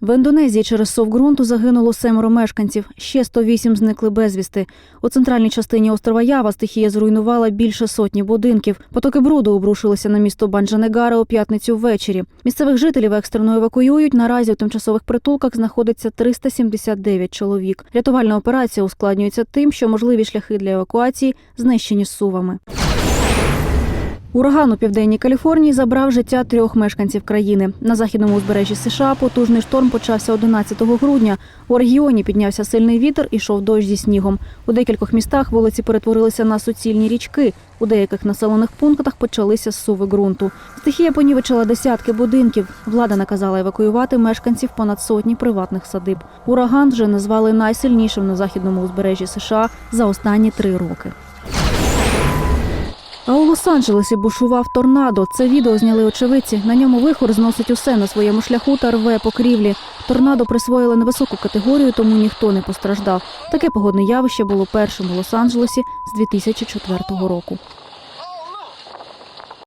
В Індонезії через сов ґрунту загинуло семеро мешканців. Ще 108 зникли безвісти. У центральній частині острова Ява стихія зруйнувала більше сотні будинків. Потоки бруду обрушилися на місто Банджанегара у п'ятницю ввечері. Місцевих жителів екстрено евакуюють. Наразі у тимчасових притулках знаходиться 379 чоловік. Рятувальна операція ускладнюється тим, що можливі шляхи для евакуації знищені сувами. Ураган у південній Каліфорнії забрав життя трьох мешканців країни. На західному узбережжі США потужний шторм почався 11 грудня. У регіоні піднявся сильний вітер і йшов дощ зі снігом. У декількох містах вулиці перетворилися на суцільні річки. У деяких населених пунктах почалися зсуви ґрунту. Стихія понівечила десятки будинків. Влада наказала евакуювати мешканців понад сотні приватних садиб. Ураган вже назвали найсильнішим на західному узбережжі США за останні три роки. А у Лос-Анджелесі бушував торнадо. Це відео зняли очевидці. На ньому вихор зносить усе на своєму шляху та рве покрівлі. Торнадо присвоїли невисоку категорію, тому ніхто не постраждав. Таке погодне явище було першим у Лос-Анджелесі з 2004 року.